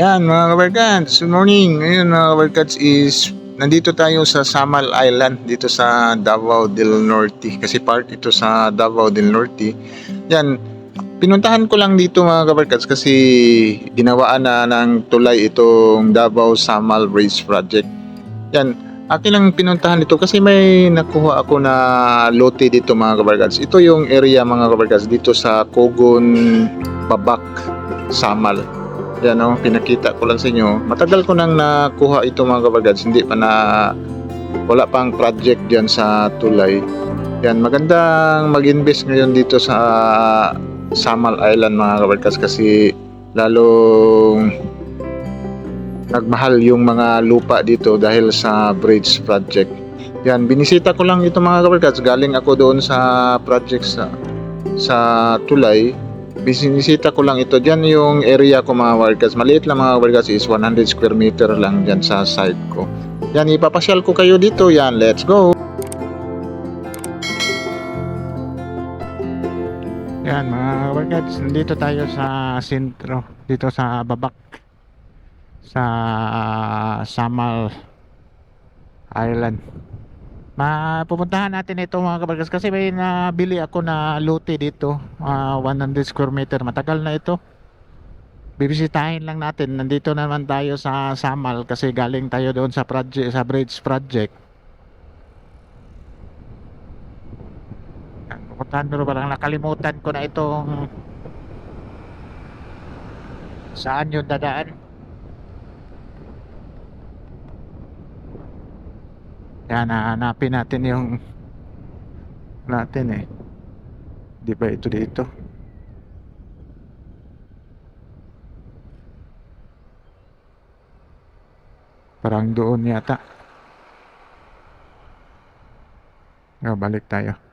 Yan mga kabarkads, good morning. Ngayon mga kabarkads is nandito tayo sa Samal Island dito sa Davao del Norte kasi part ito sa Davao del Norte. Yan, pinuntahan ko lang dito mga kabarkads kasi ginawaan na ng tulay itong Davao Samal Bridge Project. Yan, akin lang pinuntahan ito kasi may nakuha ako na lote dito mga kabarkads. Ito yung area mga kabarkads dito sa Kogon Babak Samal. Yan o, pinakita ko lang sa inyo. Matagal ko nang nakuha ito mga kabargads. Hindi pa na wala pang project diyan sa tulay. Yan, magandang mag-invest ngayon dito sa Samal Island mga kabargads kasi lalong nagmahal yung mga lupa dito dahil sa bridge project. Yan, binisita ko lang ito mga kabargads. Galing ako doon sa project sa sa tulay Bisinisita ko lang ito. Diyan yung area ko mga workers. Maliit lang mga workers is 100 square meter lang dyan sa site ko. Yan, ipapasyal ko kayo dito. Yan, let's go! Yan mga workers, nandito tayo sa sentro. Dito sa Babak. Sa Samal Island. Mapupuntahan natin ito mga kabarkas kasi may nabili ako na lote dito ah, 100 square meter. Matagal na ito. Bibisitahin lang natin. Nandito naman tayo sa Samal kasi galing tayo doon sa project sa bridge project. Pupuntahan pero parang nakalimutan ko na itong saan yung dadaan Yan, hahanapin natin yung natin eh. Di ba ito dito? Parang doon yata. Oh, balik tayo.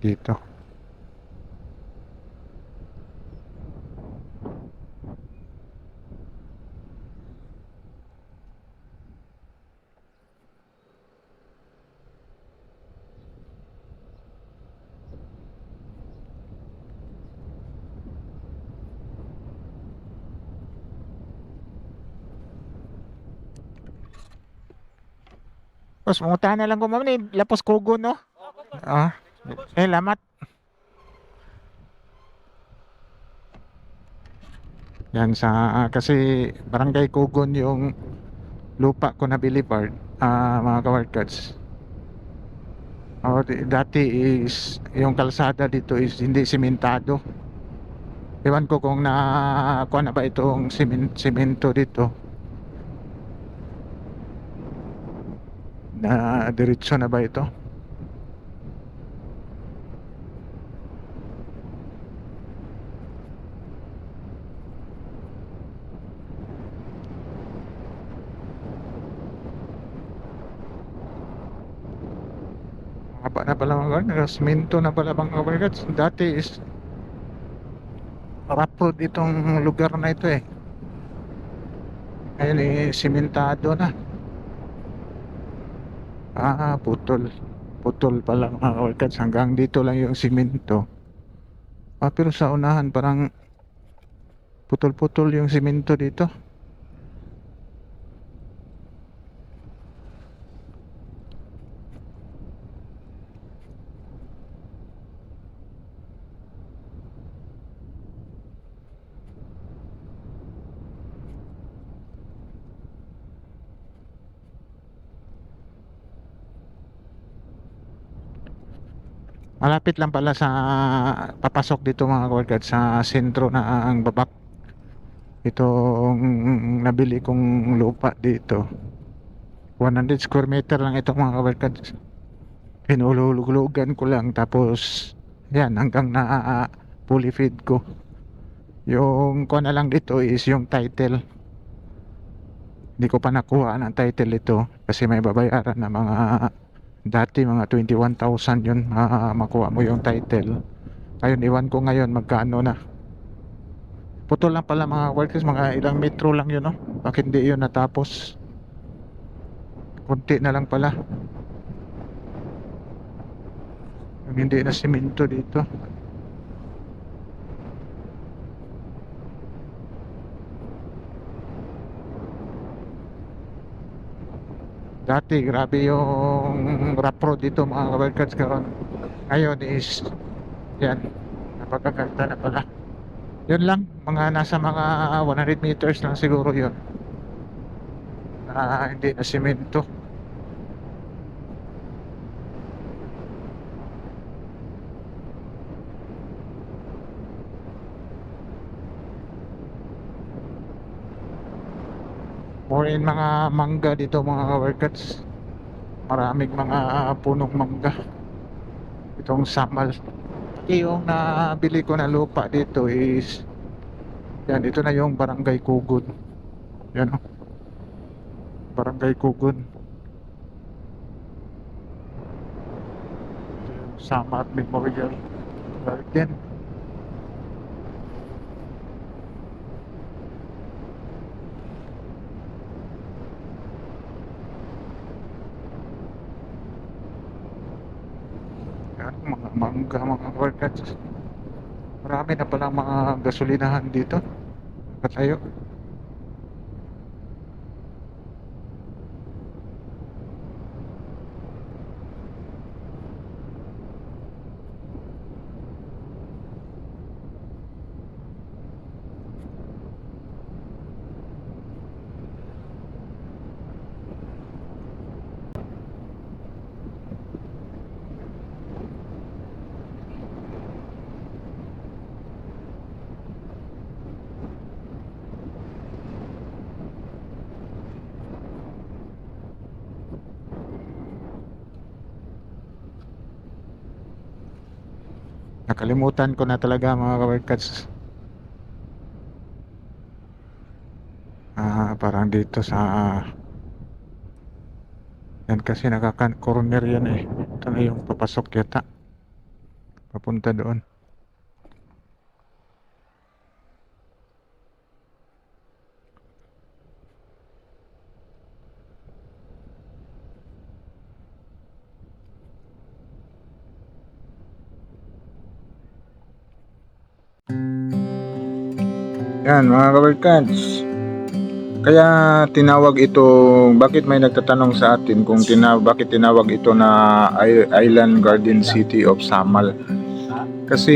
Dito. Tapos pumunta na lang ko ma'am Lapos Kugo no? Ah. Eh, lamat. Yan sa ah, kasi Barangay Kugon yung lupa ko na part ah mga kawarkats. Oh, dati is yung kalsada dito is hindi simentado. Ewan ko kung na kuha na ba itong simen, simento dito. Na diretso na ba ito? Haba na pala mga. Siminto na pala mga kawarkats. Dati is rough itong lugar na ito eh. Ngayon eh, simentado na. Ah, putol. Putol pala mga kawarkats. Hanggang dito lang yung simento. Ah, pero sa unahan parang putol-putol yung simento dito. Malapit lang pala sa papasok dito mga kawarkats sa sentro na ang babak. Itong nabili kong lupa dito. 100 square meter lang ito mga kawarkats. Pinululugan ko lang tapos yan hanggang na fully feed ko. Yung kuha na lang dito is yung title. Hindi ko pa nakuha ng title ito kasi may babayaran na mga dati mga 21,000 yun ma makuha mo yung title. Ayun, iwan ko ngayon magkano na. Putol lang pala mga workers, mga ilang metro lang yun, no? Bakit hindi yun natapos? Kunti na lang pala. Yung hindi na simento dito. Dati, grabe yung rough road dito mga workers karon. Ngayon is, yan, napagkaganda na pala. Yun lang, mga nasa mga 100 meters lang siguro yun. Na hindi na simento. More in mga mangga dito mga workers. Maraming mga punong mangga. Itong samal. Pati yung nabili ko na lupa dito is yan, ito na yung Barangay Kugod. Yan o. Barangay Kugod. Ito yung Samat Memorial Garden. Yan, mga mangga, mga workers. Marami na palang mga gasolinahan dito. Katayo. Nakalimutan ko na talaga mga workers. Ah, parang dito sa yan kasi nakakan-corner yan eh. Ito na yung papasok yata. Papunta doon. Yan mga kabarkads. Kaya tinawag ito, bakit may nagtatanong sa atin kung tina, bakit tinawag ito na Island Garden City of Samal. Kasi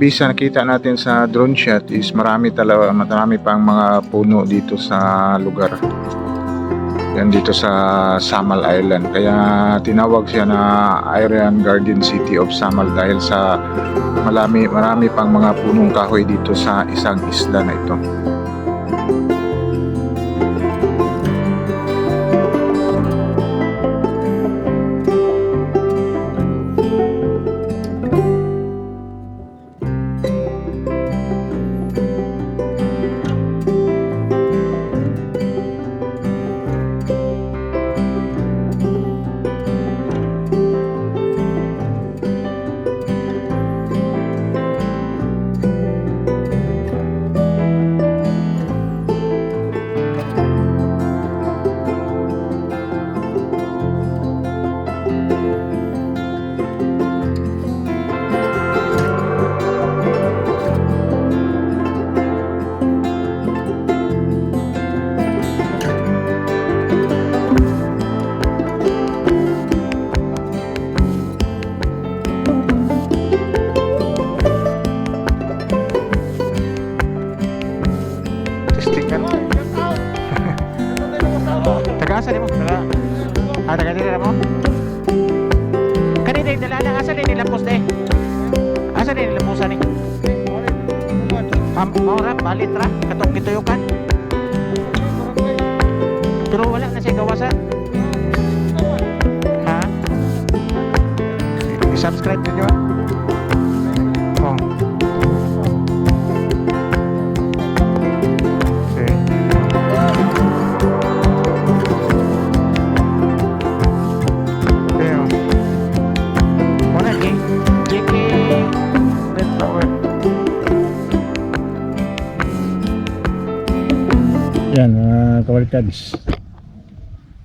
bisa nakita natin sa drone shot is marami talaga marami pang mga puno dito sa lugar. Yan dito sa Samal Island. Kaya tinawag siya na Island Garden City of Samal dahil sa marami marami pang mga punong kahoy dito sa isang isla na ito. Maura balit ra katong gituyukan. Pero wala na siya gawasan. Ha? I-subscribe niyo Yan, mga kawarkads.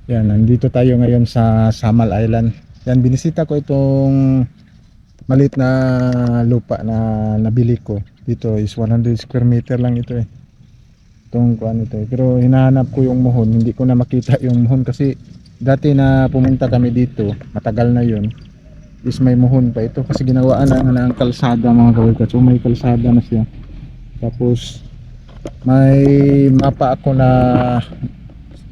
Yan, nandito tayo ngayon sa Samal Island. Yan, binisita ko itong malit na lupa na nabili ko. Dito is 100 square meter lang ito eh. Itong kuan ito eh. Pero hinahanap ko yung muhon. Hindi ko na makita yung muhon kasi dati na pumunta kami dito, matagal na yun. Is may muhon pa ito kasi ginawaan na ang kalsada mga kawarkads. So may kalsada na siya. Tapos may mapa ako na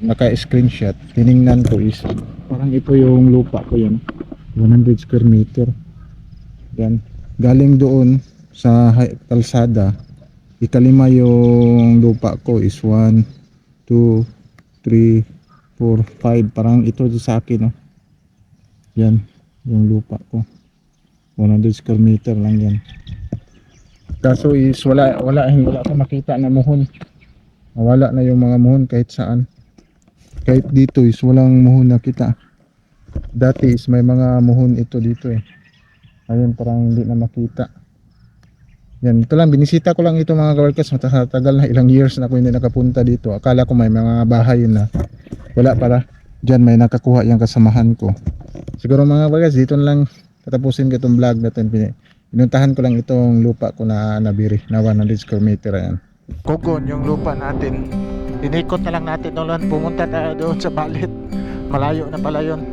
naka-screenshot. Tiningnan ko is parang ito yung lupa ko yan. 100 square meter. Yan. Galing doon sa kalsada. Ikalima yung lupa ko is 1, 2, 3, 4, 5. Parang ito sa akin. No? Yan. Yung lupa ko. 100 square meter lang yan. Kaso is wala wala wala akong makita na muhon. Nawala na yung mga muhon kahit saan. Kahit dito is walang muhon nakita. Dati is may mga muhon ito dito eh. Ayun parang hindi na makita. Yan, ito lang binisita ko lang ito mga kawarkas. Matagal na ilang years na ako hindi nakapunta dito. Akala ko may mga bahay na wala pala. Diyan may nakakuha yung kasamahan ko. Siguro mga kawarkas dito lang tatapusin ko itong vlog natin. Pinuntahan ko lang itong lupa ko na nabiri na 100 square meter ayan. Kogon yung lupa natin. Inikot na lang natin doon. Pumunta na doon sa balit. Malayo na pala yun.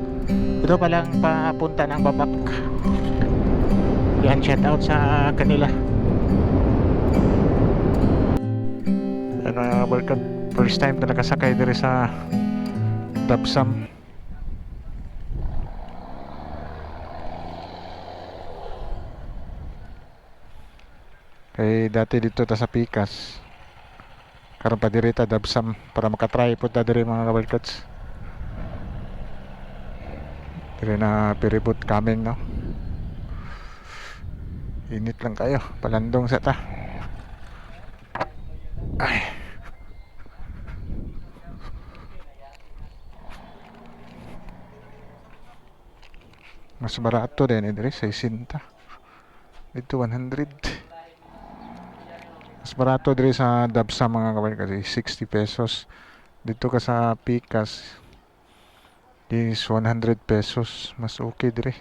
Ito palang papunta ng babak. Yan, shout out sa kanila. Yan mga barkad. First time na nakasakay diri sa Dabsam. Kay dati dito ta sa Pikas. Karon pa diri ta Dabsam para makatry po ta diri mga kabarkats. Diri na piribot coming no. Init lang kayo, palandong sa ta. Ay. Mas barato din eh, diri 60. Ito 100. Mas barato diri sa Dabsa mga kabayan kasi 60 pesos. Dito ka sa Pikas is 100 pesos. Mas okay dire.